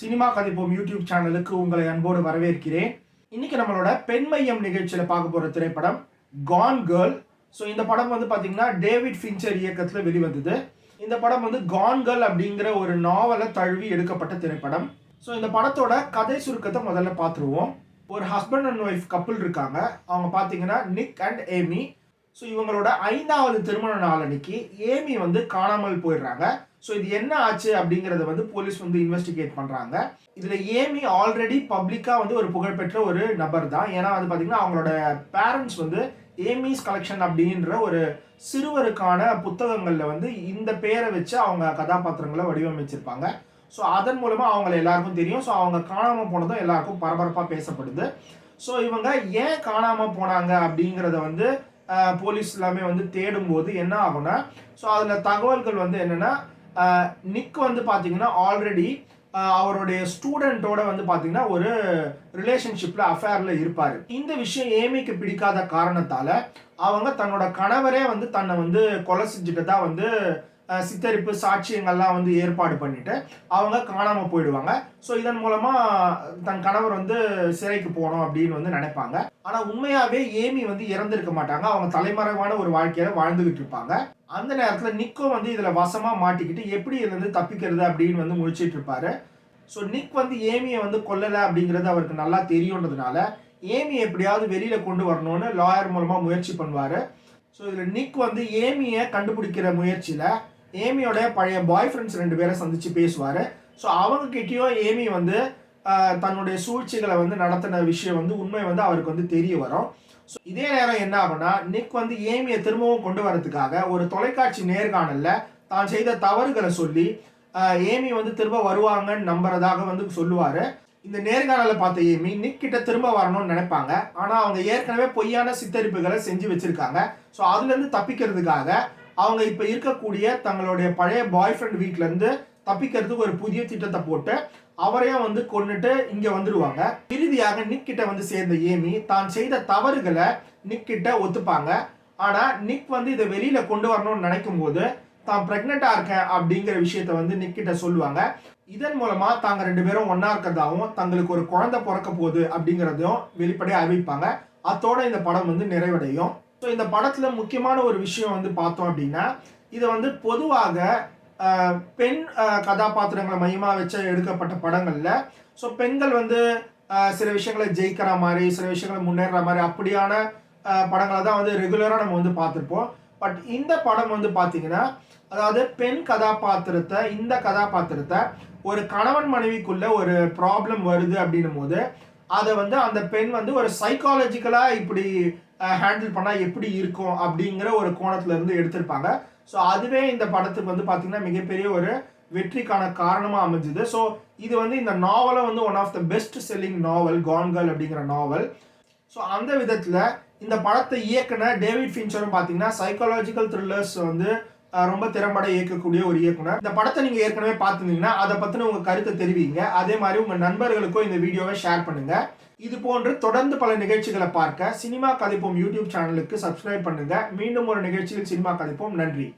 Cinema கதைப்போம் YouTube சேனலுக்கு உங்களை அன்போடு வரவேற்கிறேன். இன்னைக்கு நம்மளோட பெண்மையம் நிகழ்ச்சியில் பார்க்க போகிற திரைப்படம் கான் கேர்ள் ஸோ இந்த படம் வந்து பார்த்தீங்கன்னா டேவிட் ஃபின்ச்சர் இயக்கத்தில் வெளிவந்தது. இந்த படம் வந்து கான் கேர்ள் அப்படிங்கிற ஒரு நாவலை தழுவி எடுக்கப்பட்ட திரைப்படம். ஸோ இந்த படத்தோட கதை சுருக்கத்தை முதல்ல பார்த்துருவோம் ஒரு ஹஸ்பண்ட் அண்ட் ஒய்ஃப் கப்புள் இருக்காங்க. அவங்க பார்த்தீங்கன்னா நிக் அண்ட் ஏமி ஸோ இவங்களோட ஐந்தாவது திருமண நாள் அன்னைக்கு ஏமி வந்து காணாமல் போயிடுறாங்க. ஸோ இது என்ன ஆச்சு அப்படிங்கிறத வந்து போலீஸ் வந்து இன்வெஸ்டிகேட் பண்ணுறாங்க இதில் ஏமி ஆல்ரெடி பப்ளிக்காக வந்து ஒரு புகழ்பெற்ற ஒரு நபர் தான். ஏன்னா வந்து பார்த்திங்கன்னா அவங்களோட பேரண்ட்ஸ் வந்து ஏமிஸ் கலெக்ஷன் அப்படின்ற ஒரு சிறுவருக்கான புத்தகங்களில் வந்து இந்த பேரை வச்சு அவங்க கதாபாத்திரங்களை வடிவமைச்சிருப்பாங்க. ஸோ அதன் மூலமாக அவங்கள எல்லாருக்கும் தெரியும். ஸோ அவங்க காணாமல் போனதும் எல்லாருக்கும் பரபரப்பாக பேசப்படுது. ஸோ இவங்க ஏன் காணாமல் போனாங்க அப்படிங்கிறத வந்து போலீஸ் எல்லாமே வந்து தேடும்போது என்ன ஆகும்னா ஸோ அதில் தகவல்கள் வந்து என்னென்னா நிக் வந்து பார்த்தீங்கன்னா ஆல்ரெடி அவருடைய ஸ்டூடெண்ட்டோட வந்து பார்த்தீங்கன்னா ஒரு ரிலேஷன்ஷிப்பில் அஃபேரில் இருப்பார். இந்த விஷயம் ஏமிக்கு பிடிக்காத காரணத்தால் அவங்க தன்னோட கணவரே வந்து தன்னை வந்து கொலை செஞ்சுட்டதா வந்து சித்தரிப்பு சாட்சியங்கள்லாம் வந்து ஏற்பாடு பண்ணிட்டு அவங்க காணாமல் போயிடுவாங்க. ஸோ இதன் மூலமாக தன் கணவர் வந்து சிறைக்கு போகணும் அப்படின்னு வந்து நினைப்பாங்க. ஆனால் உண்மையாகவே ஏமி வந்து இறந்திருக்க மாட்டாங்க. அவங்க தலைமறைவான ஒரு வாழ்க்கையில வாழ்ந்துகிட்டு இருப்பாங்க. அந்த நேரத்தில் நிக்கோ வந்து இதில் வசமாக மாட்டிக்கிட்டு எப்படி இதுலேருந்து தப்பிக்கிறது அப்படின்னு வந்து முழிச்சிட்டு இருப்பாரு. ஸோ நிக் வந்து ஏமியை வந்து கொல்லலை அப்படிங்கிறது அவருக்கு நல்லா தெரியுன்றதுனால ஏமி எப்படியாவது வெளியில் கொண்டு வரணும்னு லாயர் மூலமாக முயற்சி பண்ணுவார். ஸோ இதில் நிக் வந்து ஏமியை கண்டுபிடிக்கிற முயற்சியில் ஏமியோட பழைய பாய் ஃப்ரெண்ட்ஸ் ரெண்டு பேரை சந்திச்சு பேசுவார். ஸோ அவங்கக்கிட்டேயும் ஏமி வந்து தன்னுடைய சூழ்ச்சிகளை வந்து நடத்தின விஷயம் வந்து உண்மை வந்து அவருக்கு வந்து தெரிய வரும். ஸோ இதே நேரம் என்ன ஆகும்னா நிக் வந்து ஏமியை திரும்பவும் கொண்டு வரதுக்காக ஒரு தொலைக்காட்சி நேர்காணலில் தான் செய்த தவறுகளை சொல்லி ஏமி வந்து திரும்ப வருவாங்கன்னு நம்புறதாக வந்து சொல்லுவார். இந்த நேர்காணலை பார்த்த ஏமி நிக் கிட்ட திரும்ப வரணும்னு நினைப்பாங்க. ஆனால் அவங்க ஏற்கனவே பொய்யான சித்தரிப்புகளை செஞ்சு வச்சுருக்காங்க. ஸோ அதுலேருந்து தப்பிக்கிறதுக்காக அவங்க இப்போ இருக்கக்கூடிய தங்களுடைய பழைய பாய் ஃப்ரெண்ட் வீட்லேருந்து தப்பிக்கிறதுக்கு ஒரு புதிய திட்டத்தை போட்டு அவரையும் வந்து கொண்டுட்டு இங்கே வந்துடுவாங்க இறுதியாக நிக் கிட்ட வந்து சேர்ந்த ஏமி தான் செய்த தவறுகளை நிக் கிட்ட ஒத்துப்பாங்க. ஆனால் நிக் வந்து இதை வெளியில் கொண்டு வரணும்னு நினைக்கும் போது தான் ப்ரெக்னெண்ட்டாக இருக்கேன் அப்படிங்கிற விஷயத்த வந்து நிக் கிட்ட சொல்லுவாங்க. இதன் மூலமாக தாங்க ரெண்டு பேரும் ஒன்றா இருக்கிறதாவும் தங்களுக்கு ஒரு குழந்தை பிறக்க போகுது அப்படிங்கிறதையும் வெளிப்படையாக அறிவிப்பாங்க. அத்தோட இந்த படம் வந்து நிறைவடையும். ஸோ இந்த படத்தில் முக்கியமான ஒரு விஷயம் வந்து பார்த்தோம் அப்படின்னா இது வந்து பொதுவாக பெண் கதாபாத்திரங்களை மையமாக வச்சு எடுக்கப்பட்ட படங்களில் ஸோ பெண்கள் வந்து சில விஷயங்களை ஜெயிக்கிற மாதிரி சில விஷயங்களை முன்னேற மாதிரி அப்படியான படங்களை தான் வந்து ரெகுலராக நம்ம வந்து பார்த்துருப்போம். பட் இந்த படம் வந்து பார்த்தீங்கன்னா அதாவது பெண் கதாபாத்திரத்தை இந்த கதாபாத்திரத்தை ஒரு கணவன் மனைவிக்குள்ள ஒரு ப்ராப்ளம் வருது அப்படின்னும் போது அதை வந்து அந்த பெண் வந்து ஒரு சைக்காலஜிக்கலாக இப்படி ஹேண்டில் பண்ணால் எப்படி இருக்கும் அப்படிங்கிற ஒரு கோணத்துலேருந்து எடுத்திருப்பாங்க. ஸோ அதுவே இந்த படத்துக்கு வந்து பார்த்திங்கன்னா மிகப்பெரிய ஒரு வெற்றிக்கான காரணமாக அமைஞ்சுது. ஸோ இது வந்து இந்த நாவலை வந்து one of the best selling novel கான்கல் அப்படிங்கிற நாவல் ஸோ அந்த விதத்தில் இந்த படத்தை இயக்குன டேவிட் ஃபின்ச்சரும் பார்த்தீங்கன்னா சைக்காலஜிக்கல் த்ரில்லர்ஸ் வந்து ரொம்ப திறம்பட இயக்கக்கூடிய ஒரு இயக்குனர். இந்த படத்தை நீங்கள் ஏற்கனவே பார்த்துருந்தீங்கன்னா அதை பற்றின உங்கள் கருத்தை தெரிவிங்க. அதே மாதிரி உங்கள் நண்பர்களுக்கும் இந்த வீடியோவை ஷேர் பண்ணுங்க. இது போன்று தொடர்ந்து பல நிகழ்ச்சிகளை பார்க்க சினிமா கதைப்போம் யூடியூப் சேனலுக்கு சப்ஸ்கிரைப் பண்ணுங்க. மீண்டும் ஒரு நிகழ்ச்சியில் சினிமா கதைப்போம். நன்றி.